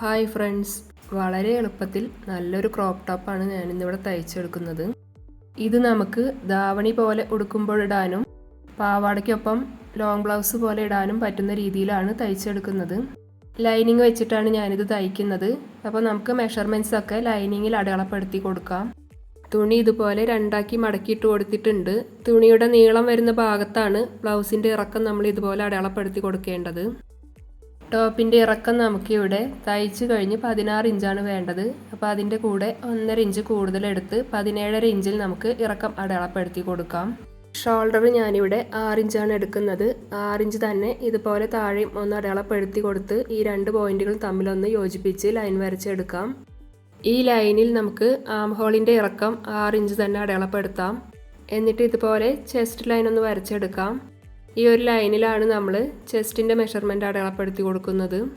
Hi friends. വളരെ എളുപ്പത്തിൽ നല്ലൊരു ക്രോപ്പ് ടോപ്പാണ് ഞാനിന്നിവിടെ തയ്ച്ചെടുക്കുന്നത്. ഇത് നമുക്ക് ധാവണി പോലെ ഉടുക്കുമ്പോഴിടാനും പാവാടയ്ക്കൊപ്പം ലോങ് ബ്ലൗസ് പോലെ ഇടാനും പറ്റുന്ന രീതിയിലാണ് തയ്ച്ചെടുക്കുന്നത്. ലൈനിങ് വെച്ചിട്ടാണ് ഞാനിത് തയ്ക്കുന്നത്. അപ്പോൾ നമുക്ക് മെഷർമെന്റ്സ് ഒക്കെ ലൈനിങ്ങിൽ അടയാളപ്പെടുത്തി കൊടുക്കാം. തുണി ഇതുപോലെ രണ്ടാക്കി മടക്കിയിട്ട് കൊടുത്തിട്ടുണ്ട്. തുണിയുടെ നീളം വരുന്ന ഭാഗത്താണ് ബ്ലൗസിന്റെ ഇറക്കം നമ്മൾ ഇതുപോലെ അടയാളപ്പെടുത്തി കൊടുക്കേണ്ടത്. ടോപ്പിന്റെ ഇറക്കം നമുക്കിവിടെ തയ്ച്ച് കഴിഞ്ഞ് പതിനാറ് ഇഞ്ചാണ് വേണ്ടത്. അപ്പോൾ അതിന്റെ കൂടെ ഒന്നര ഇഞ്ച് കൂടുതലെടുത്ത് പതിനേഴര ഇഞ്ചിൽ നമുക്ക് ഇറക്കം അടയാളപ്പെടുത്തി കൊടുക്കാം. ഷോൾഡർ ഞാനിവിടെ ആറിഞ്ചാണ് എടുക്കുന്നത്. ആറിഞ്ച് തന്നെ ഇതുപോലെ താഴെയും ഒന്ന് അടയാളപ്പെടുത്തി കൊടുത്ത് ഈ രണ്ട് പോയിന്റുകൾ തമ്മിലൊന്ന് യോജിപ്പിച്ച് ലൈൻ വരച്ചെടുക്കാം. ഈ ലൈനിൽ നമുക്ക് ആം ഹോളിന്റെ ഇറക്കം ആറിഞ്ച് തന്നെ അടയാളപ്പെടുത്താം. എന്നിട്ട് ഇതുപോലെ ചെസ്റ്റ് ലൈൻ ഒന്ന് വരച്ചെടുക്കാം. ഈ ഒരു ലൈനിലാണ് നമ്മൾ ചെസ്റ്റിന്റെ മെഷർമെന്റ് അടയാളപ്പെടുത്തി കൊടുക്കുന്നത്.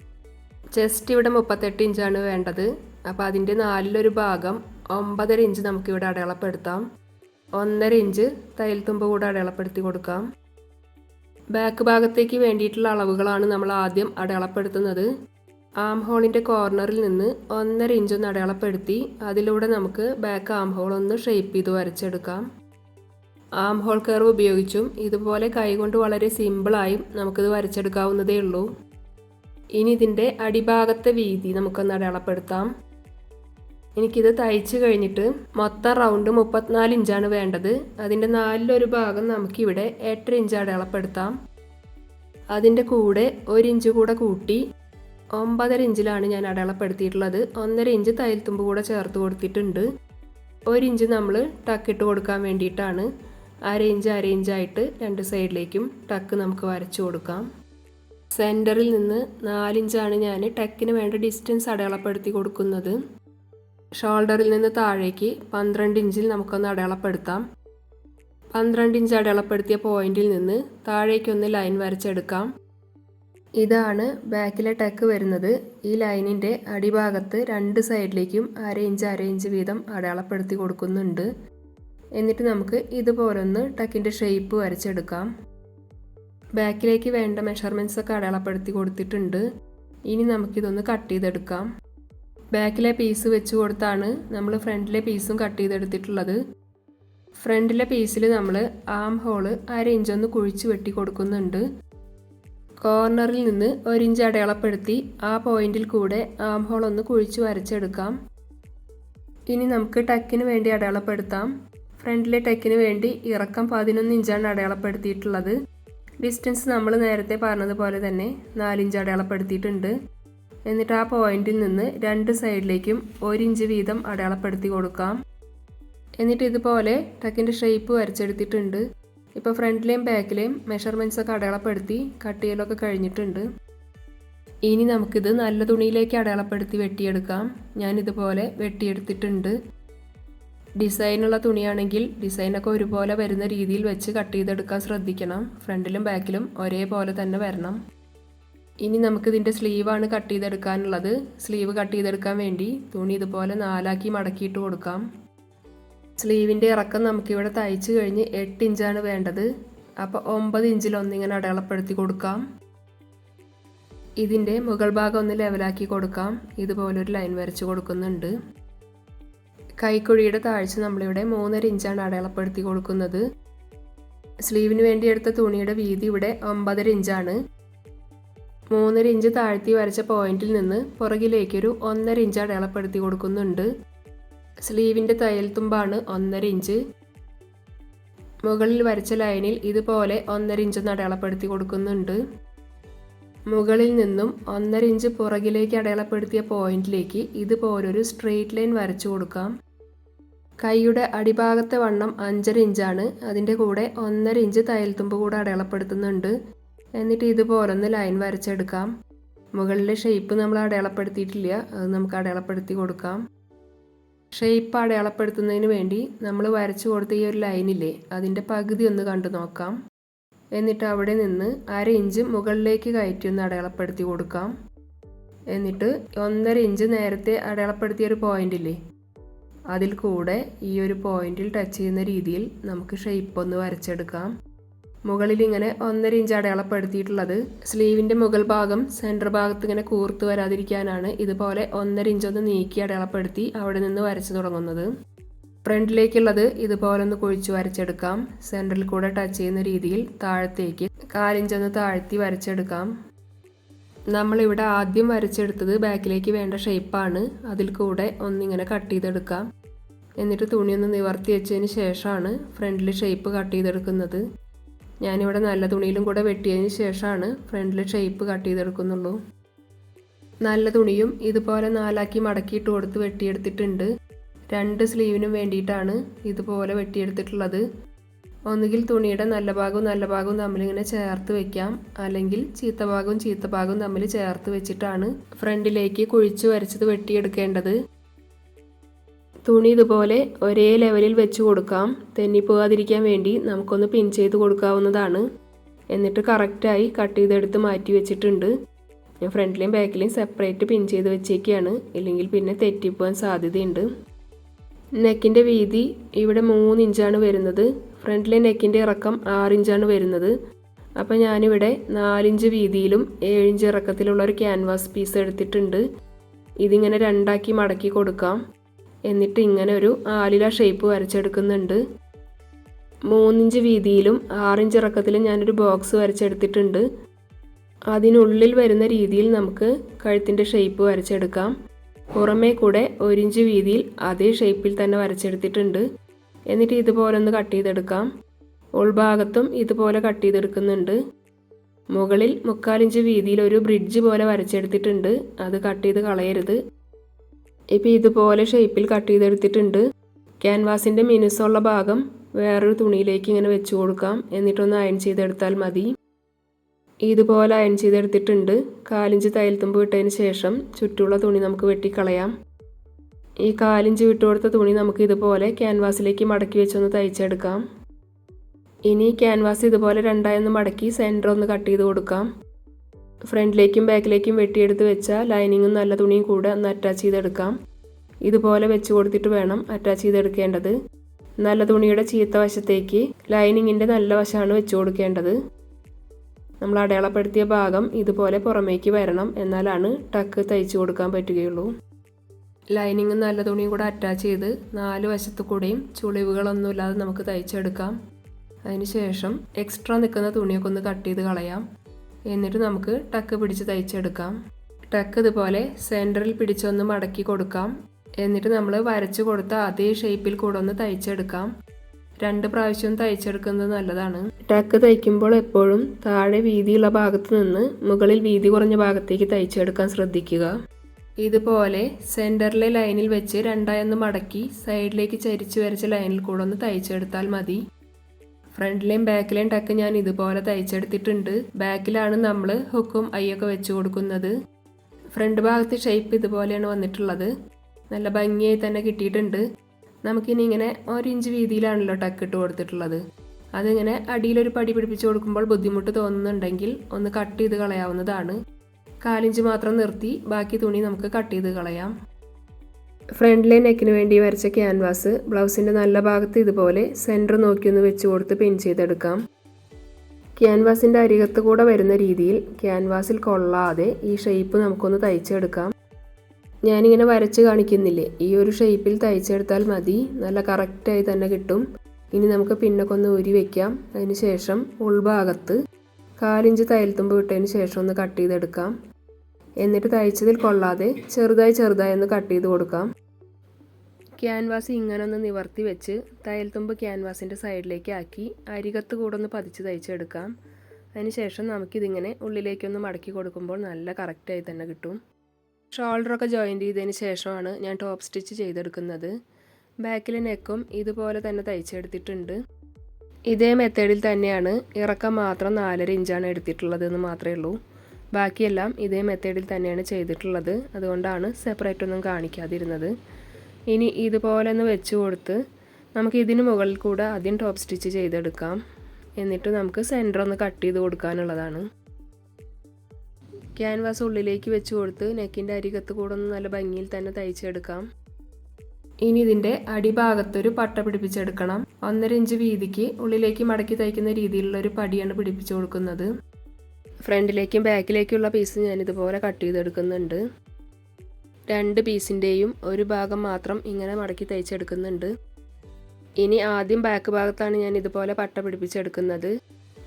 ചെസ്റ്റ് ഇവിടെ മുപ്പത്തെട്ട് ഇഞ്ചാണ് വേണ്ടത്. അപ്പോൾ അതിന്റെ നാലിലൊരു ഭാഗം ഒമ്പതര ഇഞ്ച് നമുക്കിവിടെ അടയാളപ്പെടുത്താം. ഒന്നര ഇഞ്ച് തയ്യൽ തുമ്പ് കൂടെ അടയാളപ്പെടുത്തി കൊടുക്കാം. ബാക്ക് ഭാഗത്തേക്ക് വേണ്ടിയിട്ടുള്ള അളവുകളാണ് നമ്മൾ ആദ്യം അടയാളപ്പെടുത്തുന്നത്. ആം ഹോളിന്റെ കോർണറിൽ നിന്ന് ഒന്നര ഇഞ്ചൊന്ന് അടയാളപ്പെടുത്തി അതിലൂടെ നമുക്ക് ബാക്ക് ആം ഹോൾ ഒന്ന് ഷേപ്പ് ചെയ്ത് വരച്ചെടുക്കാം. ആം ഹോൾ കർവ് ഉപയോഗിച്ചും ഇതുപോലെ കൈകൊണ്ട് വളരെ സിമ്പിളായും നമുക്കിത് വരച്ചെടുക്കാവുന്നതേ ഉള്ളൂ. ഇനി ഇതിന്റെ അടിഭാഗത്തെ വീതി നമുക്കൊന്ന് അടയാളപ്പെടുത്താം. എനിക്കിത് തയ്ച്ച് കഴിഞ്ഞിട്ട് മൊത്തം റൗണ്ട് മുപ്പത്തിനാല് ഇഞ്ചാണ് വേണ്ടത്. അതിന്റെ നാലിലൊരു ഭാഗം നമുക്കിവിടെ എട്ടര ഇഞ്ച് അടയാളപ്പെടുത്താം. അതിന്റെ കൂടെ ഒരു ഇഞ്ച് കൂടെ കൂട്ടി ഒമ്പതര ഇഞ്ചിലാണ് ഞാൻ അടയാളപ്പെടുത്തിയിട്ടുള്ളത്. ഒന്നര ഇഞ്ച് തയ്യൽത്തുമ്പ് കൂടെ ചേർത്ത് കൊടുത്തിട്ടുണ്ട്. ഒരു ഇഞ്ച് നമ്മൾ ടക്കിട്ട് കൊടുക്കാൻ വേണ്ടിയിട്ടാണ്. അര അരേഞ്ചായിട്ട് രണ്ട് സൈഡിലേക്കും ടക്ക് നമുക്ക് വരച്ചു കൊടുക്കാം. സെന്ററിൽ നിന്ന് നാലിഞ്ചാണ് ഞാൻ ടക്കിന് വേണ്ട ഡിസ്റ്റൻസ് അടയാളപ്പെടുത്തി കൊടുക്കുന്നത്. ഷോൾഡറിൽ നിന്ന് താഴേക്ക് പന്ത്രണ്ട് ഇഞ്ചിൽ നമുക്കൊന്ന് അടയാളപ്പെടുത്താം. പന്ത്രണ്ട് ഇഞ്ച് അടയാളപ്പെടുത്തിയ പോയിന്റിൽ നിന്ന് താഴേക്കൊന്ന് ലൈൻ വരച്ചെടുക്കാം. ഇതാണ് ബാക്കിലെ ടക്ക് വരുന്നത്. ഈ ലൈനിന്റെ അടിഭാഗത്ത് രണ്ട് സൈഡിലേക്കും അര ഇഞ്ച് അര ഇഞ്ച് വീതം അടയാളപ്പെടുത്തി കൊടുക്കുന്നുണ്ട്. എന്നിട്ട് നമുക്ക് ഇതുപോലൊന്ന് ടക്കിന്റെ ഷേപ്പ് വരച്ചെടുക്കാം. ബാക്കിലേക്ക് വേണ്ട മെഷർമെന്റ്സ് ഒക്കെ അടയാളപ്പെടുത്തി കൊടുത്തിട്ടുണ്ട്. ഇനി നമുക്കിതൊന്ന് കട്ട് ചെയ്തെടുക്കാം. ബാക്കിലെ പീസ് വെച്ച് കൊടുത്താണ് നമ്മൾ ഫ്രണ്ടിലെ പീസും കട്ട് ചെയ്തെടുത്തിട്ടുള്ളത്. ഫ്രണ്ടിലെ പീസിൽ നമ്മൾ ആം ഹോൾ അര ഇഞ്ചൊന്ന് കുഴിച്ച് വെട്ടി കൊടുക്കുന്നുണ്ട്. കോർണറിൽ നിന്ന് ഒരിഞ്ച് അടയാളപ്പെടുത്തി ആ പോയിന്റിൽ കൂടെ ആം ഹോൾ ഒന്ന് കുഴിച്ച് വരച്ചെടുക്കാം. ഇനി നമുക്ക് ടക്കിന് വേണ്ടി അടയാളപ്പെടുത്താം. ഫ്രണ്ടിലെ ടെക്കിന് വേണ്ടി ഇറക്കം പതിനൊന്ന് ഇഞ്ചാണ് അടയാളപ്പെടുത്തിയിട്ടുള്ളത്. ഡിസ്റ്റൻസ് നമ്മൾ നേരത്തെ പറഞ്ഞതുപോലെ തന്നെ നാലിഞ്ച് അടയാളപ്പെടുത്തിയിട്ടുണ്ട്. എന്നിട്ട് ആ പോയിന്റിൽ നിന്ന് രണ്ട് സൈഡിലേക്കും ഒരിഞ്ച് വീതം അടയാളപ്പെടുത്തി കൊടുക്കാം. എന്നിട്ട് ഇതുപോലെ ടക്കിന്റെ ഷേപ്പ് വരച്ചെടുത്തിട്ടുണ്ട്. ഇപ്പോൾ ഫ്രണ്ടിലെയും ബാക്കിലെയും മെഷർമെന്റ്സ് ഒക്കെ അടയാളപ്പെടുത്തി കട്ട് ചെയ്യലൊക്കെ കഴിഞ്ഞിട്ടുണ്ട്. ഇനി നമുക്കിത് നല്ല തുണിയിലേക്ക് അടയാളപ്പെടുത്തി വെട്ടിയെടുക്കാം. ഞാനിതുപോലെ വെട്ടിയെടുത്തിട്ടുണ്ട്. ഡിസൈനുള്ള തുണിയാണെങ്കിൽ ഡിസൈനൊക്കെ ഒരുപോലെ വരുന്ന രീതിയിൽ വെച്ച് കട്ട് ചെയ്തെടുക്കാൻ ശ്രദ്ധിക്കണം. ഫ്രണ്ടിലും ബാക്കിലും ഒരേപോലെ തന്നെ വരണം. ഇനി നമുക്കിതിന്റെ സ്ലീവാണ് കട്ട് ചെയ്തെടുക്കാനുള്ളത്. സ്ലീവ് കട്ട് ചെയ്തെടുക്കാൻ വേണ്ടി തുണി ഇതുപോലെ നാലാക്കി മടക്കിയിട്ട് കൊടുക്കാം. സ്ലീവിന്റെ ഇറക്കം നമുക്കിവിടെ തയ്ച്ചു കഴിഞ്ഞ് എട്ട് ഇഞ്ചാണ് വേണ്ടത്. അപ്പോൾ ഒമ്പത് ഇഞ്ചിലൊന്നിങ്ങനെ അടയാളപ്പെടുത്തി കൊടുക്കാം. ഇതിന്റെ മുകൾ ഭാഗം ഒന്ന് ലെവലാക്കി കൊടുക്കാം. ഇതുപോലൊരു ലൈൻ വരച്ച് കൊടുക്കുന്നുണ്ട്. കൈക്കുഴിയുടെ താഴ്ച നമ്മളിവിടെ മൂന്നര ഇഞ്ചാണ് അടയാളപ്പെടുത്തി കൊടുക്കുന്നത്. സ്ലീവിന് വേണ്ടി എടുത്ത തുണിയുടെ വീതി ഇവിടെ ഒമ്പതര ഇഞ്ചാണ്. മൂന്നര ഇഞ്ച് താഴ്ത്തി വരച്ച പോയിന്റിൽ നിന്ന് പുറകിലേക്കൊരു ഒന്നര ഇഞ്ച് അടയാളപ്പെടുത്തി കൊടുക്കുന്നുണ്ട്. സ്ലീവിന്റെ തയ്യൽ തുമ്പാണ് ഒന്നര ഇഞ്ച്. മുകളിൽ വരച്ച ലൈനിൽ ഇതുപോലെ ഒന്നര ഇഞ്ച് അടയാളപ്പെടുത്തി കൊടുക്കുന്നുണ്ട്. മുകളിൽ നിന്നും ഒന്നര ഇഞ്ച് പുറകിലേക്ക് അടയാളപ്പെടുത്തിയ പോയിന്റിലേക്ക് ഇതുപോലൊരു സ്ട്രെയിറ്റ് ലൈൻ വരച്ചു കൊടുക്കാം. കൈയുടെ അടിഭാഗത്തെ വണ്ണം അഞ്ചര ഇഞ്ചാണ്. അതിന്റെ കൂടെ ഒന്നര ഇഞ്ച് തയ്യൽത്തുമ്പ് കൂടെ അടയാളപ്പെടുത്തുന്നുണ്ട്. എന്നിട്ട് ഇതുപോലൊന്ന് ലൈൻ വരച്ചെടുക്കാം. മുകളിലെ ഷേപ്പ് നമ്മൾ അടയാളപ്പെടുത്തിയിട്ടില്ല. അത് നമുക്ക് അടയാളപ്പെടുത്തി കൊടുക്കാം. ഷേപ്പ് അടയാളപ്പെടുത്തുന്നതിന് വേണ്ടി നമ്മൾ വരച്ചു കൊടുത്ത ഈ ഒരു ലൈനില്ലേ അതിന്റെ പകുതി ഒന്ന് കണ്ടു നോക്കാം. എന്നിട്ട് അവിടെ നിന്ന് അര ഇഞ്ച് മുകളിലേക്ക് കയറ്റി ഒന്ന് അടയാളപ്പെടുത്തി കൊടുക്കാം. എന്നിട്ട് ഒന്നര ഇഞ്ച് നേരത്തെ അടയാളപ്പെടുത്തിയ ഒരു പോയിന്റ് ഇല്ലേ? അതിൽ കൂടെ ഈ ഒരു പോയിന്റിൽ ടച്ച് ചെയ്യുന്ന രീതിയിൽ നമുക്ക് ഷേപ്പ് ഒന്ന് വരച്ചെടുക്കാം. മുകളിൽ ഇങ്ങനെ ഒന്നര ഇഞ്ച് അടയാളപ്പെടുത്തിയിട്ടുള്ളത് സ്ലീവിന്റെ മുകൾ ഭാഗം സെന്റർ ഭാഗത്ത് ഇങ്ങനെ കൂർത്ത് വരാതിരിക്കാനാണ് ഇതുപോലെ ഒന്നര ഇഞ്ചൊന്ന് നീക്കി അടയാളപ്പെടുത്തി അവിടെ നിന്ന് വരച്ചു തുടങ്ങുന്നത്. ഫ്രണ്ടിലേക്കുള്ളത് ഇതുപോലെ ഒന്ന് കുഴിച്ചു വരച്ചെടുക്കാം. സെന്ററിൽ കൂടെ ടച്ച് ചെയ്യുന്ന രീതിയിൽ താഴത്തേക്ക് കാലിഞ്ചൊന്ന് താഴ്ത്തി വരച്ചെടുക്കാം. നമ്മളിവിടെ ആദ്യം വരച്ചെടുത്തത് ബാക്കിലേക്ക് വേണ്ട ഷേപ്പാണ് അതിൽ കൂടെ ഒന്നിങ്ങനെ കട്ട് ചെയ്തെടുക്കാം. എന്നിട്ട് തുണിയൊന്ന് നിവർത്തി വെച്ചതിന് ശേഷമാണ് ഫ്രണ്ടിൽ ഷേപ്പ് കട്ട് ചെയ്തെടുക്കുന്നത്. ഞാനിവിടെ നല്ല തുണിയിലും കൂടെ വെട്ടിയതിന് ശേഷമാണ് ഫ്രണ്ടിൽ ഷേപ്പ് കട്ട് ചെയ്തെടുക്കുന്നുള്ളൂ. നല്ല തുണിയും ഇതുപോലെ നാലാക്കി മടക്കിയിട്ട് കൊടുത്ത് വെട്ടിയെടുത്തിട്ടുണ്ട്. രണ്ട് സ്ലീവിനും വേണ്ടിയിട്ടാണ് ഇതുപോലെ വെട്ടിയെടുത്തിട്ടുള്ളത്. ഒന്നുകിൽ തുണിയുടെ നല്ല ഭാഗവും നല്ല ഭാഗവും തമ്മിലിങ്ങനെ ചേർത്ത് വെക്കാം. അല്ലെങ്കിൽ ചീത്ത ഭാഗവും ചീത്ത ഭാഗവും തമ്മിൽ ചേർത്ത് വെച്ചിട്ടാണ് ഫ്രണ്ടിലേക്ക് കുഴിച്ചു വരച്ചത് വെട്ടിയെടുക്കേണ്ടത്. തുണി ഇതുപോലെ ഒരേ ലെവലിൽ വെച്ച് കൊടുക്കാം. തെന്നിപ്പോകാതിരിക്കാൻ വേണ്ടി നമുക്കൊന്ന് പിൻ ചെയ്ത് കൊടുക്കാവുന്നതാണ്. എന്നിട്ട് കറക്റ്റായി കട്ട് ചെയ്തെടുത്ത് മാറ്റി വെച്ചിട്ടുണ്ട്. ഞാൻ ഫ്രണ്ടിലെയും ബാക്കിലെയും സെപ്പറേറ്റ് പിൻ ചെയ്ത് വെച്ചേക്കാണ്. ഇല്ലെങ്കിൽ പിന്നെ തെറ്റിപ്പോകാൻ സാധ്യതയുണ്ട്. നെക്കിന്റെ വീതി ഇവിടെ മൂന്ന് ഇഞ്ചാണ് വരുന്നത്. ഫ്രണ്ടിലെ നെക്കിന്റെ ഇറക്കം ആറിഞ്ചാണ് വരുന്നത്. അപ്പോൾ ഞാനിവിടെ നാലിഞ്ച് വീതിയിലും ഏഴിഞ്ച് ഇറക്കത്തിലുള്ള ഒരു ക്യാൻവാസ് പീസ് എടുത്തിട്ടുണ്ട്. ഇതിങ്ങനെ രണ്ടാക്കി മടക്കി കൊടുക്കാം. എന്നിട്ട് ഇങ്ങനെ ഒരു ആലില ഷേപ്പ് വരച്ചെടുക്കുന്നുണ്ട്. മൂന്നിഞ്ച് വീതിയിലും ആറിഞ്ച് ഇറക്കത്തിലും ഞാനൊരു ബോക്സ് വരച്ചെടുത്തിട്ടുണ്ട്. അതിനുള്ളിൽ വരുന്ന രീതിയിൽ നമുക്ക് കഴുത്തിന്റെ ഷേപ്പ് വരച്ചെടുക്കാം. പുറമേ കൂടെ ഒരിഞ്ച് വീതിയിൽ അതേ ഷേപ്പിൽ തന്നെ വരച്ചെടുത്തിട്ടുണ്ട്. എന്നിട്ട് ഇതുപോലെ ഒന്ന് കട്ട് ചെയ്തെടുക്കാം. ഉൾഭാഗത്തും ഇതുപോലെ കട്ട് ചെയ്തെടുക്കുന്നുണ്ട്. മുകളിൽ മുക്കാലിഞ്ച് വീതിയിൽ ഒരു ബ്രിഡ്ജ് പോലെ വരച്ചെടുത്തിട്ടുണ്ട്. അത് കട്ട് ചെയ്ത് കളയരുത്. ഇപ്പം ഇതുപോലെ ഷേപ്പിൽ കട്ട് ചെയ്തെടുത്തിട്ടുണ്ട്. ക്യാൻവാസിന്റെ മിനുസുള്ള ഭാഗം വേറൊരു തുണിയിലേക്ക് ഇങ്ങനെ വെച്ച് കൊടുക്കാം. എന്നിട്ടൊന്ന് അയൺ ചെയ്തെടുത്താൽ മതി. ഇതുപോലെ അയൺ ചെയ്തെടുത്തിട്ടുണ്ട്. കാലിഞ്ച് തയ്യൽത്തുമ്പ് വിട്ടതിന് ശേഷം ചുറ്റുള്ള തുണി നമുക്ക് വെട്ടിക്കളയാം. ഈ കാലിഞ്ച് വിട്ടുകൊടുത്ത തുണി നമുക്ക് ഇതുപോലെ ക്യാൻവാസിലേക്ക് മടക്കി വെച്ചൊന്ന് തയ്ച്ചെടുക്കാം. ഇനി ക്യാൻവാസ് ഇതുപോലെ രണ്ടായി ഒന്ന് മടക്കി സെന്റർ ഒന്ന് കട്ട് ചെയ്ത് കൊടുക്കാം. ഫ്രണ്ടിലേക്കും ബാക്കിലേക്കും വെട്ടിയെടുത്ത് വെച്ചാൽ ലൈനിങ്ങും നല്ല തുണിയും കൂടെ ഒന്ന് അറ്റാച്ച് ചെയ്തെടുക്കാം. ഇതുപോലെ വെച്ച് കൊടുത്തിട്ട് വേണം അറ്റാച്ച് ചെയ്തെടുക്കേണ്ടത്. നല്ല തുണിയുടെ ചീത്ത വശത്തേക്ക് ലൈനിങ്ങിന്റെ നല്ല വശമാണ് വെച്ച് കൊടുക്കേണ്ടത്. നമ്മൾ അടയാളപ്പെടുത്തിയ ഭാഗം ഇതുപോലെ പുറമേക്ക് വരണം എന്നാലാണ് ടക്ക് തയ്ച്ചു കൊടുക്കാൻ പറ്റുകയുള്ളൂ. ലൈനിങ് നല്ല തുണിയും കൂടെ അറ്റാച്ച് ചെയ്ത് നാല് വശത്തു കൂടെയും ചുളിവുകളൊന്നുമില്ലാതെ നമുക്ക് തയ്ച്ചെടുക്കാം. അതിനുശേഷം എക്സ്ട്രാ നിൽക്കുന്ന തുണിയൊക്കെ ഒന്ന് കട്ട് ചെയ്ത് കളയാം. എന്നിട്ട് നമുക്ക് ടക്ക് പിടിച്ച് തയ്ച്ചെടുക്കാം. ടക്ക് ഇതുപോലെ സെന്ററിൽ പിടിച്ചൊന്ന് മടക്കി കൊടുക്കാം. എന്നിട്ട് നമ്മൾ വരച്ചു കൊടുത്ത അതേ ഷേപ്പിൽ കൂടെ ഒന്ന് തയ്ച്ചെടുക്കാം. രണ്ട് പ്രാവശ്യം തയ്ച്ചെടുക്കുന്നത് നല്ലതാണ്. ടക്ക് തയ്ക്കുമ്പോൾ എപ്പോഴും താഴെ വീതിയുള്ള ഭാഗത്ത് നിന്ന് മുകളിൽ വീതി കുറഞ്ഞ ഭാഗത്തേക്ക് തയ്ച്ചെടുക്കാൻ ശ്രദ്ധിക്കുക. ഇതുപോലെ സെന്ററിലെ ലൈനിൽ വെച്ച് രണ്ടായൊന്ന് മടക്കി സൈഡിലേക്ക് ചരിച്ചു വരച്ച ലൈനിൽ കൂടെ ഒന്ന് തയ്ച്ചെടുത്താൽ മതി. ഫ്രണ്ടിലെയും ബാക്കിലെയും ടക്ക് ഞാൻ ഇതുപോലെ തയ്ച്ചെടുത്തിട്ടുണ്ട്. ബാക്കിലാണ് നമ്മൾ ഹുക്കും അയ്യൊക്കെ വെച്ച് കൊടുക്കുന്നത്. ഫ്രണ്ട് ഭാഗത്ത് ഷേപ്പ് ഇതുപോലെയാണ് വന്നിട്ടുള്ളത്. നല്ല ഭംഗിയായി തന്നെ കിട്ടിയിട്ടുണ്ട്. നമുക്കിനി ഇങ്ങനെ ഒരു ഇഞ്ച് വീതിയിലാണല്ലോ ടക്ക് ഇട്ട് കൊടുത്തിട്ടുള്ളത്. അതിങ്ങനെ അടിയിലൊരു പടി പിടിപ്പിച്ച് കൊടുക്കുമ്പോൾ ബുദ്ധിമുട്ട് തോന്നുന്നുണ്ടെങ്കിൽ ഒന്ന് കട്ട് ചെയ്ത് കളയാവുന്നതാണ്. കാലിഞ്ച് മാത്രം നിർത്തി ബാക്കി തുണി നമുക്ക് കട്ട് ചെയ്ത് കളയാം. ഫ്രണ്ട് ലൈൻ നെക്കിന് വേണ്ടി വരച്ച ക്യാൻവാസ് ബ്ലൗസിന്റെ നല്ല ഭാഗത്ത് ഇതുപോലെ സെന്റർ നോക്കി ഒന്ന് വെച്ച് കൊടുത്ത് പിൻ ചെയ്തെടുക്കാം. ക്യാൻവാസിന്റെ അരികത്ത് കൂടെ വരുന്ന രീതിയിൽ ക്യാൻവാസിൽ കൊള്ളാതെ ഈ ഷേപ്പ് നമുക്കൊന്ന് തയ്ച്ചെടുക്കാം. ഞാനിങ്ങനെ വരച്ച് കാണിക്കുന്നില്ലേ? ഈ ഒരു ഷേപ്പിൽ തയ്ച്ചെടുത്താൽ മതി. നല്ല കറക്റ്റായി തന്നെ കിട്ടും. ഇനി നമുക്ക് പിന്നൊക്കെ ഒന്ന് ഊരി വയ്ക്കാം അതിന് ശേഷം ഉൾഭാഗത്ത് കാലിഞ്ച് തയ്യൽത്തുമ്പ് വിട്ടതിന് ശേഷം ഒന്ന് കട്ട് ചെയ്തെടുക്കാം. എന്നിട്ട് തയ്ച്ചതിൽ കൊള്ളാതെ ചെറുതായി ചെറുതായി ഒന്ന് കട്ട് ചെയ്ത് കൊടുക്കാം. ക്യാൻവാസ് ഇങ്ങനെ ഒന്ന് നിവർത്തി വെച്ച് തയ്യൽത്തുമ്പ് ക്യാൻവാസിന്റെ സൈഡിലേക്ക് ആക്കി അരികത്ത് കൂടെ ഒന്ന് പതിച്ച് തയ്ച്ചെടുക്കാം. അതിനുശേഷം നമുക്കിതിങ്ങനെ ഉള്ളിലേക്കൊന്ന് മടക്കി കൊടുക്കുമ്പോൾ നല്ല കറക്റ്റായി തന്നെ കിട്ടും. ഷോൾഡറൊക്കെ ജോയിന്റ് ചെയ്തതിന് ശേഷമാണ് ഞാൻ ടോപ്പ് സ്റ്റിച്ച് ചെയ്തെടുക്കുന്നത്. ബാക്കിലെ നെക്കും ഇതുപോലെ തന്നെ തയ്ച്ചെടുത്തിട്ടുണ്ട്. ഇതേ മെത്തേഡിൽ തന്നെയാണ് ഇറക്കം മാത്രം നാലര ഇഞ്ചാണ് എടുത്തിട്ടുള്ളത് എന്ന് മാത്രമേ ഉള്ളൂ. ബാക്കിയെല്ലാം ഇതേ മെത്തേഡിൽ തന്നെയാണ് ചെയ്തിട്ടുള്ളത്. അതുകൊണ്ടാണ് സെപ്പറേറ്റ് ഒന്നും കാണിക്കാതിരുന്നത്. ഇനി ഇതുപോലെ ഒന്ന് വെച്ച് കൊടുത്ത് നമുക്ക് ഇതിന് മുകളിൽ കൂടെ ആദ്യം ടോപ്പ് സ്റ്റിച്ച് ചെയ്തെടുക്കാം. എന്നിട്ട് നമുക്ക് സെന്റർ ഒന്ന് കട്ട് ചെയ്ത് കൊടുക്കാനുള്ളതാണ്. ക്യാൻവാസ് ഉള്ളിലേക്ക് വെച്ച് കൊടുത്ത് നെക്കിന്റെ അരികത്ത് കൂടെ ഒന്ന് നല്ല ഭംഗിയിൽ തന്നെ തയ്ച്ചെടുക്കാം. ഇനി ഇതിന്റെ അടിഭാഗത്തൊരു പട്ട പിടിപ്പിച്ചെടുക്കണം. ഒന്നര ഇഞ്ച് വീതിക്ക് ഉള്ളിലേക്ക് മടക്കി തയ്ക്കുന്ന രീതിയിലുള്ള ഒരു പടിയാണ് പിടിപ്പിച്ചു കൊടുക്കുന്നത്. ഫ്രണ്ടിലേക്കും ബാക്കിലേക്കുള്ള പീസ് ഞാൻ ഇതുപോലെ കട്ട് ചെയ്തെടുക്കുന്നുണ്ട്. രണ്ട് പീസിന്റെയും ഒരു ഭാഗം മാത്രം ഇങ്ങനെ മടക്കി തയ്ച്ചെടുക്കുന്നുണ്ട്. ഇനി ആദ്യം ബാക്ക് ഭാഗത്താണ് ഞാൻ ഇതുപോലെ പട്ട പിടിപ്പിച്ചെടുക്കുന്നത്.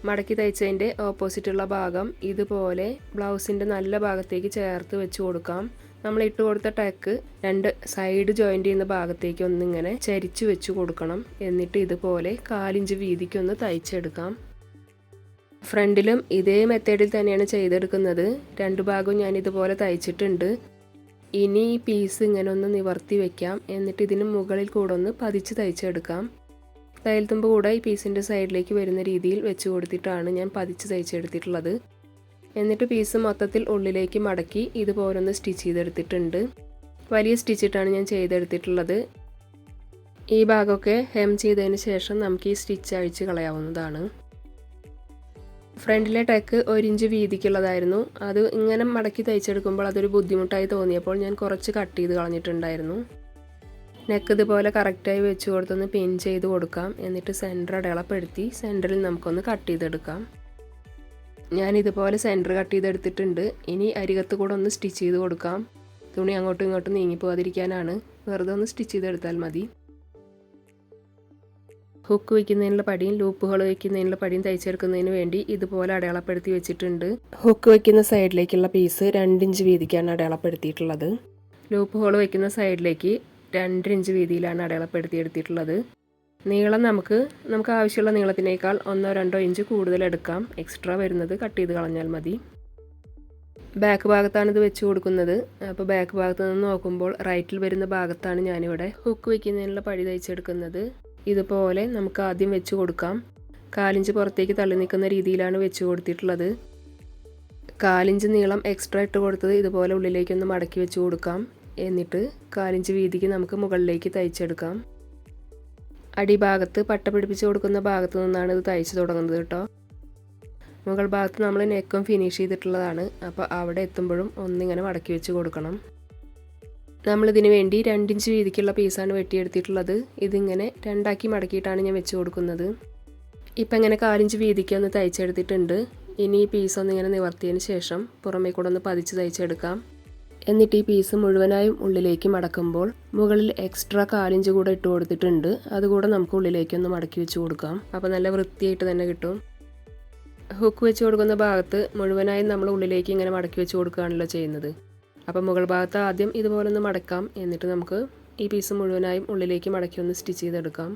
മടക്കി തയ്ച്ചതിന്റെ ഓപ്പോസിറ്റുള്ള ഭാഗം ഇതുപോലെ ബ്ലൗസിന്റെ നല്ല ഭാഗത്തേക്ക് ചേർത്ത് വെച്ച് കൊടുക്കാം. നമ്മൾ ഇട്ട് കൊടുത്ത ടെക്ക് രണ്ട് സൈഡ് ജോയിന്റ് ചെയ്യുന്ന ഭാഗത്തേക്ക് ഒന്നിങ്ങനെ ചരിച്ചു വെച്ച് കൊടുക്കണം. എന്നിട്ട് ഇതുപോലെ കാലിഞ്ച് വീതിക്കൊന്ന് തയ്ച്ചെടുക്കാം. ഫ്രണ്ടിലും ഇതേ മെത്തേഡിൽ തന്നെയാണ് ചെയ്തെടുക്കുന്നത്. രണ്ട് ഭാഗവും ഞാൻ ഇതുപോലെ തയ്ച്ചിട്ടുണ്ട്. ഇനി ഈ പീസ് ഇങ്ങനെ ഒന്ന് നിവർത്തി വെക്കാം. എന്നിട്ട് ഇതിന് മുകളിൽ കൂടെ ഒന്ന് പതിച്ച് തയ്ച്ചെടുക്കാം. തയ്യൽത്തുമ്പ് കൂടെ ഈ പീസിന്റെ സൈഡിലേക്ക് വരുന്ന രീതിയിൽ വെച്ച് കൊടുത്തിട്ടാണ് ഞാൻ പതിച്ച് തയ്ച്ചെടുത്തിട്ടുള്ളത്. എന്നിട്ട് പീസ് മൊത്തത്തിൽ ഉള്ളിലേക്ക് മടക്കി ഇതുപോലൊന്ന് സ്റ്റിച്ച് ചെയ്തെടുത്തിട്ടുണ്ട്. വലിയ സ്റ്റിച്ചിട്ടാണ് ഞാൻ ചെയ്തെടുത്തിട്ടുള്ളത്. ഈ ഭാഗമൊക്കെ ഹെം ചെയ്തതിന് ശേഷം നമുക്ക് ഈ സ്റ്റിച്ച് അഴിച്ച് കളയാവുന്നതാണ്. ഫ്രണ്ടിലെ ടെക്ക് ഒരിഞ്ച് വീതിക്കുള്ളതായിരുന്നു. അത് ഇങ്ങനെ മടക്കി തയ്ച്ചെടുക്കുമ്പോൾ അതൊരു ബുദ്ധിമുട്ടായി തോന്നിയപ്പോൾ ഞാൻ കുറച്ച് കട്ട് ചെയ്ത് കളഞ്ഞിട്ടുണ്ടായിരുന്നു. നെക്ക് ഇതുപോലെ കറക്റ്റായി വെച്ച് കൊടുത്തൊന്ന് പിൻ ചെയ്ത് കൊടുക്കാം. എന്നിട്ട് സെന്റർ അടയാളപ്പെടുത്തി സെന്ററിൽ നമുക്കൊന്ന് കട്ട് ചെയ്തെടുക്കാം. ഞാൻ ഇതുപോലെ സെന്റർ കട്ട് ചെയ്തെടുത്തിട്ടുണ്ട്. ഇനി അരികത്ത് കൂടെ ഒന്ന് സ്റ്റിച്ച് ചെയ്ത് കൊടുക്കാം. തുണി അങ്ങോട്ടും ഇങ്ങോട്ടും നീങ്ങിപ്പോകാതിരിക്കാനാണ് വെറുതെ ഒന്ന് സ്റ്റിച്ച് ചെയ്തെടുത്താൽ മതി. ഹുക്ക് വയ്ക്കുന്നതിനുള്ള പടിയും ലൂപ്പുകൾ വയ്ക്കുന്നതിനുള്ള പടിയും തയ്ച്ചെടുക്കുന്നതിന് വേണ്ടി ഇതുപോലെ അടയാളപ്പെടുത്തി വെച്ചിട്ടുണ്ട്. ഹുക്ക് വയ്ക്കുന്ന സൈഡിലേക്കുള്ള പീസ് രണ്ടിഞ്ച് വീതിക്കാണ് അടയാളപ്പെടുത്തിയിട്ടുള്ളത്. ലൂപ്പ് ഹോൾ വയ്ക്കുന്ന സൈഡിലേക്ക് രണ്ട് ഇഞ്ച് വീതിയിലാണ് അടയാളപ്പെടുത്തിയെടുത്തിട്ടുള്ളത് നീളം നമുക്ക് നമുക്ക് ആവശ്യമുള്ള നീളത്തിനേക്കാൾ ഒന്നോ രണ്ടോ ഇഞ്ച് കൂടുതൽ എടുക്കാം. എക്സ്ട്രാ വരുന്നത് കട്ട് ചെയ്ത് കളഞ്ഞാൽ മതി. ബാക്ക് ഭാഗത്താണ് ഇത് വെച്ച് കൊടുക്കുന്നത്. അപ്പോൾ ബാക്ക് ഭാഗത്ത് നിന്ന് നോക്കുമ്പോൾ റൈറ്റിൽ വരുന്ന ഭാഗത്താണ് ഞാനിവിടെ ഹുക്ക് വയ്ക്കുന്നതിനുള്ള പഴി തയ്ച്ചെടുക്കുന്നത്. ഇതുപോലെ നമുക്ക് ആദ്യം വെച്ച് കൊടുക്കാം. കാലിഞ്ച് പുറത്തേക്ക് തള്ളി നിൽക്കുന്ന രീതിയിലാണ് വെച്ച് കൊടുത്തിട്ടുള്ളത്. കാലിഞ്ച് നീളം എക്സ്ട്രാ ഇട്ട് കൊടുത്തത് ഇതുപോലെ ഉള്ളിലേക്കൊന്ന് മടക്കി വെച്ച് കൊടുക്കാം. എന്നിട്ട് കാലിഞ്ച് വീതിക്ക് നമുക്ക് മുകളിലേക്ക് തയ്ച്ചെടുക്കാം. അടിഭാഗത്ത് പട്ട പിടിപ്പിച്ച് കൊടുക്കുന്ന ഭാഗത്ത് നിന്നാണ് ഇത് തയ്ച്ച് തുടങ്ങുന്നത് കേട്ടോ. മുകൾ ഭാഗത്ത് നമ്മൾ നെക്കും ഫിനിഷ് ചെയ്തിട്ടുള്ളതാണ്. അപ്പോൾ അവിടെ എത്തുമ്പോഴും ഒന്നിങ്ങനെ മടക്കി വെച്ച് കൊടുക്കണം. നമ്മളിതിന് വേണ്ടി രണ്ടിഞ്ച് വീതിക്കുള്ള പീസാണ് വെട്ടിയെടുത്തിട്ടുള്ളത്. ഇതിങ്ങനെ രണ്ടാക്കി മടക്കിയിട്ടാണ് ഞാൻ വെച്ച് കൊടുക്കുന്നത്. ഇപ്പം ഇങ്ങനെ കാലിഞ്ച് വീതിക്ക് ഒന്ന് തയ്ച്ചെടുത്തിട്ടുണ്ട്. ഇനി ഈ പീസ് ഒന്നിങ്ങനെ നിവർത്തിയതിന് ശേഷം പുറമേ കൂടെ ഒന്ന് പതിച്ച് തയ്ച്ചെടുക്കാം. എന്നിട്ട് ഈ പീസ് മുഴുവനായും ഉള്ളിലേക്ക് മടക്കുമ്പോൾ മുകളിൽ എക്സ്ട്രാ കാലിഞ്ച് കൂടെ ഇട്ട് കൊടുത്തിട്ടുണ്ട്. അതുകൂടെ നമുക്ക് ഉള്ളിലേക്ക് ഒന്ന് മടക്കി വെച്ച് കൊടുക്കാം. അപ്പോൾ നല്ല വൃത്തിയായിട്ട് തന്നെ കിട്ടും. ഹുക്ക് വെച്ച് കൊടുക്കുന്ന ഭാഗത്ത് മുഴുവനായും നമ്മൾ ഉള്ളിലേക്ക് ഇങ്ങനെ മടക്കി വെച്ച് കൊടുക്കുകയാണല്ലോ ചെയ്യുന്നത്. അപ്പോൾ മുകൾ ഭാഗത്ത് ആദ്യം ഇതുപോലെ ഒന്ന് മടക്കാം. എന്നിട്ട് നമുക്ക് ഈ പീസ് മുഴുവനായും ഉള്ളിലേക്ക് മടക്കി ഒന്ന് സ്റ്റിച്ച് ചെയ്തെടുക്കാം.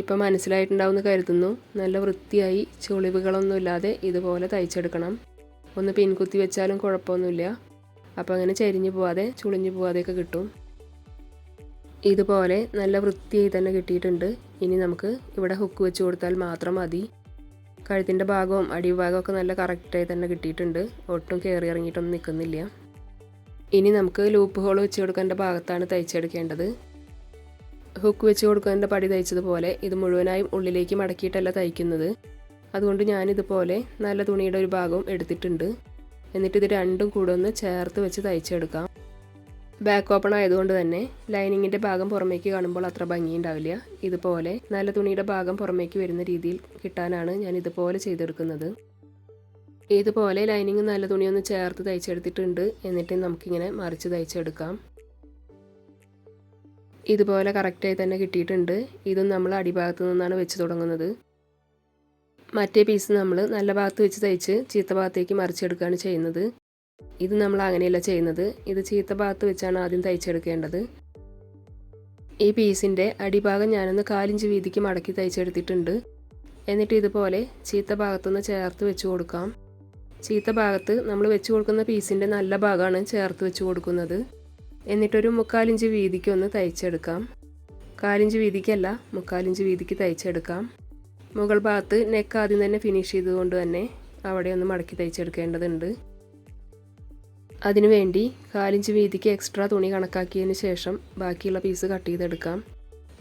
ഇപ്പം മനസ്സിലായിട്ടുണ്ടാവുമെന്ന് കരുതുന്നു നല്ല വൃത്തിയായി ചുളിവുകളൊന്നുമില്ലാതെ ഇതുപോലെ തയ്ച്ചെടുക്കണം. ഒന്ന് പിൻകുത്തി വെച്ചാലും കുഴപ്പമൊന്നുമില്ല. അപ്പോൾ അങ്ങനെ ചരിഞ്ഞു പോവാതെ ചുളിഞ്ഞു പോവാതെയൊക്കെ കിട്ടും. ഇതുപോലെ നല്ല വൃത്തിയായി തന്നെ കിട്ടിയിട്ടുണ്ട്. ഇനി നമുക്ക് ഇവിടെ ഹുക്ക് വെച്ച് കൊടുത്താൽ മാത്രം മതി. കഴുത്തിന്റെ ഭാഗവും അടിഭാഗവും ഒക്കെ നല്ല കറക്റ്റായി തന്നെ കിട്ടിയിട്ടുണ്ട്. ഒട്ടും കയറി ഇറങ്ങിയിട്ടൊന്നും നിൽക്കുന്നില്ല ഇനി നമുക്ക് ലൂപ്പ് ഹോൾ വെച്ച് കൊടുക്കേണ്ട ഭാഗത്താണ് തയ്ച്ചെടുക്കേണ്ടത്. ഹുക്ക് വെച്ച് കൊടുക്കേണ്ട പടി തയ്ച്ചതുപോലെ ഇത് മുഴുവനായും ഉള്ളിലേക്ക് മടക്കിയിട്ടല്ല തയ്ക്കുന്നത്. അതുകൊണ്ട് ഞാനിതുപോലെ നല്ല തുണിയുടെ ഒരു ഭാഗവും എടുത്തിട്ടുണ്ട്. എന്നിട്ട് ഇത് രണ്ടും കൂടെ ഒന്ന് ചേർത്ത് വെച്ച് തയ്ച്ചെടുക്കാം. ബാക്ക് ഓപ്പൺ ആയതുകൊണ്ട് തന്നെ ലൈനിങ്ങിന്റെ ഭാഗം പുറമേക്ക് കാണുമ്പോൾ അത്ര ഭംഗിയുണ്ടാവില്ല ഇതുപോലെ നല്ല തുണിയുടെ ഭാഗം പുറമേക്ക് വരുന്ന രീതിയിൽ കിട്ടാനാണ് ഞാൻ ഇതുപോലെ ചെയ്തെടുക്കുന്നത്. ഇതുപോലെ ലൈനിങ് നല്ല തുണിയൊന്ന് ചേർത്ത് തയ്ച്ചെടുത്തിട്ടുണ്ട്. എന്നിട്ട് നമുക്കിങ്ങനെ മറിച്ച് തയ്ച്ചെടുക്കാം. ഇതുപോലെ കറക്റ്റായി തന്നെ കിട്ടിയിട്ടുണ്ട്. ഇതും നമ്മൾ അടിഭാഗത്തു നിന്നാണ് വെച്ച് തുടങ്ങുന്നത്. മറ്റേ പീസ് നമ്മൾ നല്ല ഭാഗത്ത് വെച്ച് തയ്ച്ച് ചീത്ത ഭാഗത്തേക്ക് മറിച്ചെടുക്കുകയാണ് ചെയ്യുന്നത്. ഇത് നമ്മൾ അങ്ങനെയല്ല ചെയ്യുന്നത്. ഇത് ചീത്ത ഭാഗത്ത് വെച്ചാണ് ആദ്യം തയ്ച്ചെടുക്കേണ്ടത്. ഈ പീസിന്റെ അടിഭാഗം ഞാനൊന്ന് കാലിഞ്ച് വീതിക്ക് മടക്കി തയ്ച്ചെടുത്തിട്ടുണ്ട്. എന്നിട്ട് ഇതുപോലെ ചീത്ത ഭാഗത്തുനിന്ന് ചേർത്ത് വെച്ച് കൊടുക്കാം. ചീത്ത ഭാഗത്ത് നമ്മൾ വെച്ച് കൊടുക്കുന്ന പീസിന്റെ നല്ല ഭാഗമാണ് ചേർത്ത് വെച്ച് കൊടുക്കുന്നത്. എന്നിട്ടൊരു മുക്കാലിഞ്ച് വീതിക്ക് ഒന്ന് തയ്ച്ചെടുക്കാം. കാലിഞ്ച് വീതിക്കല്ല മുക്കാലിഞ്ച് വീതിക്ക് തയ്ച്ചെടുക്കാം. മുകൾ ഭാഗത്ത് നെക്ക് ആദ്യം തന്നെ ഫിനിഷ് ചെയ്തുകൊണ്ട് തന്നെ അവിടെ ഒന്ന് മടക്കി തയ്ച്ചെടുക്കേണ്ടതുണ്ട്. അതിനുവേണ്ടി കാലിഞ്ച് വീതിക്ക് എക്സ്ട്രാ തുണി കണക്കാക്കിയതിന് ശേഷം ബാക്കിയുള്ള പീസ് കട്ട് ചെയ്തെടുക്കാം.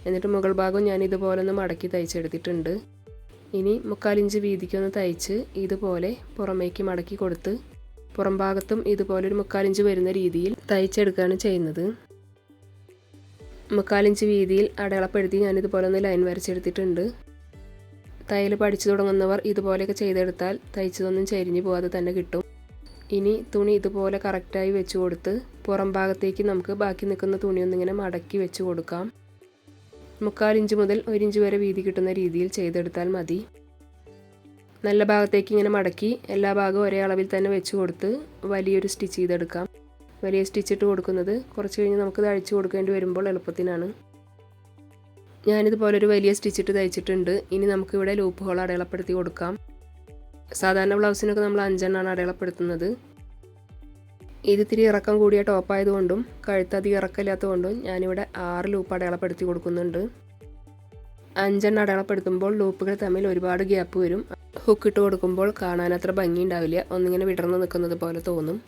എന്നിട്ട് മുകൾ ഭാഗം ഞാൻ ഇതുപോലെ ഒന്ന് മടക്കി തയ്ച്ചെടുത്തിട്ടുണ്ട്. ഇനി മുക്കാലിഞ്ച് വീതിക്കൊന്ന് തയ്ച്ച് ഇതുപോലെ പുറമേക്ക് മടക്കി കൊടുത്ത് പുറം ഭാഗത്തും ഇതുപോലെ ഒരു മുക്കാലിഞ്ച് വരുന്ന രീതിയിൽ തയ്ച്ചെടുക്കുകയാണ് ചെയ്യുന്നത്. മുക്കാലിഞ്ച് വീതിയിൽ അടയാളപ്പെടുത്തി ഞാനിതുപോലെ ഒന്ന് ലൈൻ വരച്ചെടുത്തിട്ടുണ്ട്. തയ്യൽ പഠിച്ചു തുടങ്ങുന്നവർ ഇതുപോലെയൊക്കെ ചെയ്തെടുത്താൽ തയ്ച്ചതൊന്നും ചരിഞ്ഞു പോകാതെ തന്നെ കിട്ടും. ഇനി തുണി ഇതുപോലെ കറക്റ്റായി വെച്ച് കൊടുത്ത് പുറം ഭാഗത്തേക്ക് നമുക്ക് ബാക്കി നിൽക്കുന്ന തുണി ഒന്നിങ്ങനെ മടക്കി വെച്ച് കൊടുക്കാം. മുക്കാൽ ഇഞ്ച് മുതൽ ഒരു ഇഞ്ച് വരെ വീതി കിട്ടുന്ന രീതിയിൽ ചെയ്തെടുത്താൽ മതി. നല്ല ഭാഗത്തേക്ക് ഇങ്ങനെ മടക്കി എല്ലാ ഭാഗവും ഒരേ അളവിൽ തന്നെ വെച്ച് കൊടുത്ത് വലിയൊരു സ്റ്റിച്ച് ചെയ്തെടുക്കാം. വലിയ സ്റ്റിച്ച് ഇട്ട് കൊടുക്കുന്നത് കുറച്ച് കഴിഞ്ഞ് നമുക്ക് അഴിച്ചു കൊടുക്കേണ്ടി വരുമ്പോൾ എളുപ്പത്തിനാണ്. ഞാനിതുപോലെ ഒരു വലിയ സ്റ്റിച്ചിട്ട് തയ്ച്ചിട്ടുണ്ട്. ഇനി നമുക്കിവിടെ ലൂപ്പ് ഹോൾ അടയാളപ്പെടുത്തി കൊടുക്കാം. സാധാരണ ബ്ലൗസിനൊക്കെ നമ്മൾ അഞ്ചെണ്ണമാണ് അടയാളപ്പെടുത്തുന്നത്. ഇത് ഇത്തിരി ഇറക്കം കൂടിയ ടോപ്പായതുകൊണ്ടും കഴുത്ത് അധികം ഇറക്കമില്ലാത്തതുകൊണ്ടും ഞാനിവിടെ ആറ് ലൂപ്പ് അടയാളപ്പെടുത്തി കൊടുക്കുന്നുണ്ട്. അഞ്ചെണ്ണം അടയാളപ്പെടുത്തുമ്പോൾ ലൂപ്പുകൾ തമ്മിൽ ഒരുപാട് ഗ്യാപ്പ് വരും. ഹുക്ക് ഇട്ട് കൊടുക്കുമ്പോൾ കാണാൻ അത്ര ഭംഗി ഉണ്ടാവില്ല. ഒന്നിങ്ങനെ വിടർന്ന് നിൽക്കുന്നത് പോലെ തോന്നും.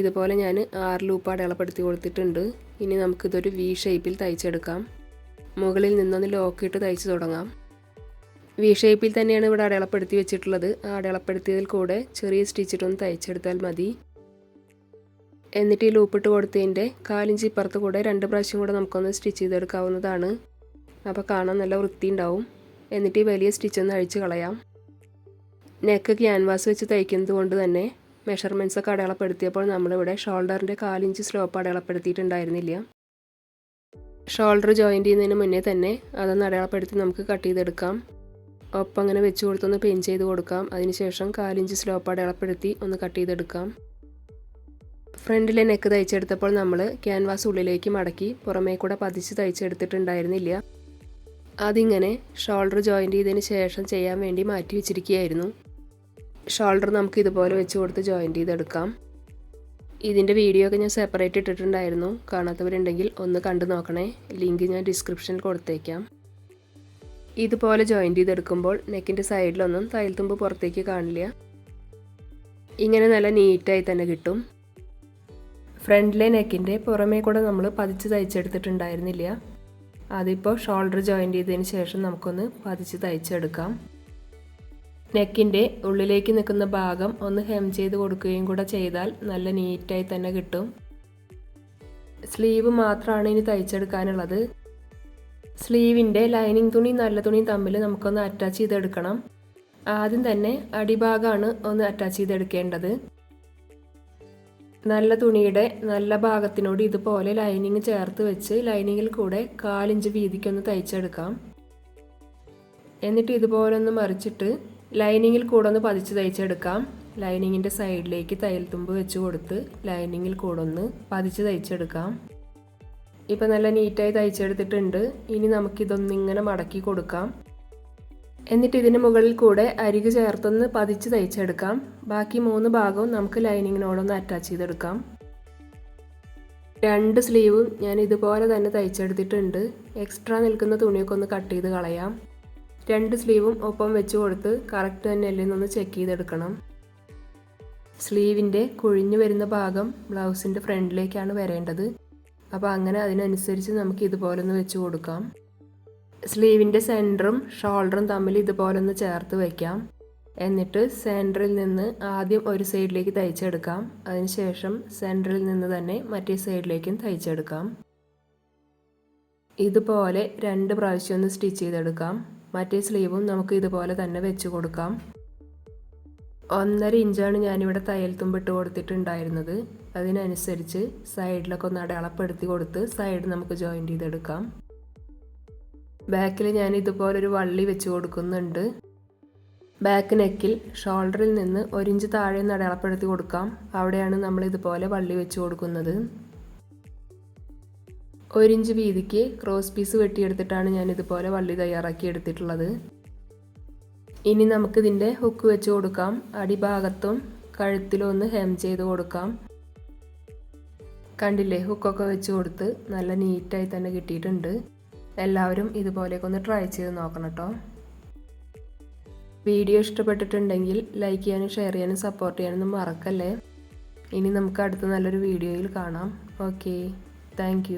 ഇതുപോലെ ഞാൻ ആറ് ലൂപ്പ് അടയാളപ്പെടുത്തി കൊടുത്തിട്ടുണ്ട്. ഇനി നമുക്കിതൊരു വി ഷേപ്പിൽ തയ്ച്ചെടുക്കാം. മുകളിൽ നിന്നൊന്ന് ലോക്കിട്ട് തയ്ച്ച് തുടങ്ങാം. വി ഷേപ്പിൽ തന്നെയാണ് ഇവിടെ അടയാളപ്പെടുത്തി വെച്ചിട്ടുള്ളത്. ആ അടയാളപ്പെടുത്തിയതിൽ കൂടെ ചെറിയ സ്റ്റിച്ചിട്ടൊന്ന് തയ്ച്ചെടുത്താൽ മതി. എന്നിട്ട് ഈ ലൂപ്പിട്ട് കൊടുത്തതിന്റെ കാലിഞ്ചി ഇപ്പുറത്ത് കൂടെ രണ്ട് പ്രാവശ്യം കൂടെ നമുക്കൊന്ന് സ്റ്റിച്ച് ചെയ്തെടുക്കാവുന്നതാണ്. അപ്പോൾ കാണാൻ നല്ല വൃത്തി ഉണ്ടാവും എന്നിട്ട് ഈ വലിയ സ്റ്റിച്ച് ഒന്ന് അഴിച്ച് കളയാം. നെക്ക് ക്യാൻവാസ് വെച്ച് തയ്ക്കുന്നത് കൊണ്ട് തന്നെ മെഷർമെന്റ്സ് ഒക്കെ അടയാളപ്പെടുത്തിയപ്പോൾ നമ്മളിവിടെ ഷോൾഡറിന്റെ കാലിഞ്ച് സ്ലോപ്പ് അടയാളപ്പെടുത്തിയിട്ടുണ്ടായിരുന്നില്ല. ഷോൾഡർ ജോയിന്റ് ചെയ്യുന്നതിന് മുന്നേ തന്നെ അതൊന്ന് അടയാളപ്പെടുത്തി നമുക്ക് കട്ട് ചെയ്തെടുക്കാം. ഒപ്പം അങ്ങനെ വെച്ച് കൊടുത്തൊന്ന് പെയിൻ ചെയ്ത് കൊടുക്കാം. അതിനുശേഷം കാലിഞ്ച് സ്ലോപ്പ് അടയാളപ്പെടുത്തി ഒന്ന് കട്ട് ചെയ്തെടുക്കാം. ഫ്രണ്ടിലെ നെക്ക് തയ്ച്ചെടുത്തപ്പോൾ നമ്മൾ ക്യാൻവാസ് ഉള്ളിലേക്ക് മടക്കി പുറമേ കൂടെ പതിച്ച് തയ്ച്ചെടുത്തിട്ടുണ്ടായിരുന്നില്ല. അതിങ്ങനെ ഷോൾഡർ ജോയിന്റ് ചെയ്തതിന് ശേഷം ചെയ്യാൻ വേണ്ടി മാറ്റി വെച്ചിരിക്കുകയായിരുന്നു. ഷോൾഡർ നമുക്ക് ഇതുപോലെ വെച്ച് കൊടുത്ത് ജോയിന്റ് ചെയ്തെടുക്കാം. ഇതിന്റെ വീഡിയോ ഒക്കെ ഞാൻ സെപ്പറേറ്റ് ഇട്ടിട്ടുണ്ടായിരുന്നു. കാണാത്തവരുണ്ടെങ്കിൽ ഒന്ന് കണ്ടു നോക്കണേ. ലിങ്ക് ഞാൻ ഡിസ്ക്രിപ്ഷനിൽ കൊടുത്തേക്കാം. ഇതുപോലെ ജോയിന്റ് ചെയ്തെടുക്കുമ്പോൾ നെക്കിന്റെ സൈഡിലൊന്നും തയ്യൽത്തുമ്പ് പുറത്തേക്ക് കാണില്ല. ഇങ്ങനെ നല്ല നീറ്റായി തന്നെ കിട്ടും. ഫ്രണ്ടിലെ നെക്കിന്റെ പുറമേ കൂടെ നമ്മൾ പതിച്ച് തയ്ച്ചെടുത്തിട്ടുണ്ടായിരുന്നില്ല. അതിപ്പോൾ ഷോൾഡർ ജോയിന്റ് ചെയ്തതിന് ശേഷം നമുക്കൊന്ന് പതിച്ച് തയ്ച്ചെടുക്കാം. നെക്കിന്റെ ഉള്ളിലേക്ക് നിൽക്കുന്ന ഭാഗം ഒന്ന് ഹെം ചെയ്ത് കൊടുക്കുകയും കൂടെ ചെയ്താൽ നല്ല നീറ്റായി തന്നെ കിട്ടും. സ്ലീവ് മാത്രമാണ് ഇനി തയ്ച്ചെടുക്കാനുള്ളത്. സ്ലീവിന്റെ ലൈനിങ് തുണി നല്ല തുണിയും തമ്മിൽ നമുക്കൊന്ന് അറ്റാച്ച് ചെയ്തെടുക്കണം. ആദ്യം തന്നെ അടിഭാഗമാണ് ഒന്ന് അറ്റാച്ച് ചെയ്തെടുക്കേണ്ടത്. നല്ല തുണിയുടെ നല്ല ഭാഗത്തിനോട് ഇതുപോലെ ലൈനിങ് ചേർത്ത് വെച്ച് ലൈനിങ്ങിൽ കൂടെ കാലിഞ്ച് വീതിക്കൊന്ന് തയ്ച്ചെടുക്കാം. എന്നിട്ട് ഇതുപോലെ ഒന്ന് മറിച്ചിട്ട് ലൈനിങ്ങിൽ കൂടെ ഒന്ന് പതിച്ച് തയ്ച്ചെടുക്കാം. ലൈനിങ്ങിന്റെ സൈഡിലേക്ക് തയ്യൽ തുമ്പ് വെച്ച് കൊടുത്ത് ലൈനിങ്ങിൽ കൂടെ ഒന്ന് പതിച്ച് തയ്ച്ചെടുക്കാം. ഇപ്പം നല്ല നീറ്റായി തയ്ച്ചെടുത്തിട്ടുണ്ട്. ഇനി നമുക്കിതൊന്നിങ്ങനെ മടക്കി കൊടുക്കാം. എന്നിട്ട് ഇതിന് മുകളിൽ കൂടെ അരികു ചേർത്തൊന്ന് പതിച്ച് തയ്ച്ചെടുക്കാം. ബാക്കി മൂന്ന് ഭാഗവും നമുക്ക് ലൈനിങ്ങിനോടൊന്ന് അറ്റാച്ച് ചെയ്തെടുക്കാം. രണ്ട് സ്ലീവും ഞാൻ ഇതുപോലെ തന്നെ തയ്ച്ചെടുത്തിട്ടുണ്ട്. എക്സ്ട്രാ നിൽക്കുന്ന തുണിയൊക്കെ ഒന്ന് കട്ട് ചെയ്ത് കളയാം. രണ്ട് സ്ലീവും ഒപ്പം വെച്ച് കൊടുത്ത് കറക്റ്റ് തന്നെ അല്ലെന്നൊന്ന് ചെക്ക് ചെയ്തെടുക്കണം. സ്ലീവിന്റെ കുഴിഞ്ഞു വരുന്ന ഭാഗം ബ്ലൗസിന്റെ ഫ്രണ്ടിലേക്കാണ് വരേണ്ടത്. അപ്പോൾ അങ്ങനെ അതിനനുസരിച്ച് നമുക്ക് ഇതുപോലെ ഒന്ന് വെച്ച് കൊടുക്കാം. സ്ലീവിന്റെ സെന്ററും ഷോൾഡറും തമ്മിൽ ഇതുപോലെ ഒന്ന് ചേർത്ത് വയ്ക്കാം എന്നിട്ട് സെന്ററിൽ നിന്ന് ആദ്യം ഒരു സൈഡിലേക്ക് തയ്ച്ചെടുക്കാം. അതിനുശേഷം സെന്ററിൽ നിന്ന് തന്നെ മറ്റേ സൈഡിലേക്കും തയ്ച്ചെടുക്കാം. ഇതുപോലെ രണ്ട് പ്രാവശ്യം ഒന്ന് സ്റ്റിച്ച് ചെയ്തെടുക്കാം. മറ്റേ സ്ലീവും നമുക്ക് ഇതുപോലെ തന്നെ വെച്ച് കൊടുക്കാം. ഒന്നര ഇഞ്ചാണ് ഞാനിവിടെ തയ്യൽ തുമ്പിട്ട് കൊടുത്തിട്ടുണ്ടായിരുന്നത്. അതിനനുസരിച്ച് സൈഡിലൊക്കെ ഒന്ന് അടയാളപ്പെടുത്തി കൊടുത്ത് സൈഡ് നമുക്ക് ജോയിന്റ് ചെയ്തെടുക്കാം. ബാക്കിൽ ഞാൻ ഇതുപോലൊരു വള്ളി വെച്ച് കൊടുക്കുന്നുണ്ട്. ബാക്ക് നെക്കിൽ ഷോൾഡറിൽ നിന്ന് ഒരിഞ്ച് താഴെ നിന്ന് അടയാളപ്പെടുത്തി കൊടുക്കാം. അവിടെയാണ് നമ്മൾ ഇതുപോലെ വള്ളി വെച്ച് കൊടുക്കുന്നത്. ഒരിഞ്ച് വീതിക്ക് ക്രോസ് പീസ് വെട്ടിയെടുത്തിട്ടാണ് ഞാൻ ഇതുപോലെ വള്ളി തയ്യാറാക്കി എടുത്തിട്ടുള്ളത്. ഇനി നമുക്കിതിന്റെ ഹുക്ക് വെച്ച് കൊടുക്കാം. അടിഭാഗത്തും കഴുത്തിലും ഒന്ന് ഹെം ചെയ്ത് കൊടുക്കാം. കണ്ടില്ലേ? ഹുക്കൊക്കെ വെച്ച് കൊടുത്ത് നല്ല നീറ്റായി തന്നെ കിട്ടിയിട്ടുണ്ട്. എല്ലാവരും ഇതുപോലെയൊക്കെ ഒന്ന് ട്രൈ ചെയ്ത് നോക്കണം കേട്ടോ. വീഡിയോ ഇഷ്ടപ്പെട്ടിട്ടുണ്ടെങ്കിൽ ലൈക്ക് ചെയ്യാനും ഷെയർ ചെയ്യാനും സപ്പോർട്ട് ചെയ്യാനൊന്നും മറക്കല്ലേ? ഇനി നമുക്ക് അടുത്ത നല്ലൊരു വീഡിയോയിൽ കാണാം. Okay thank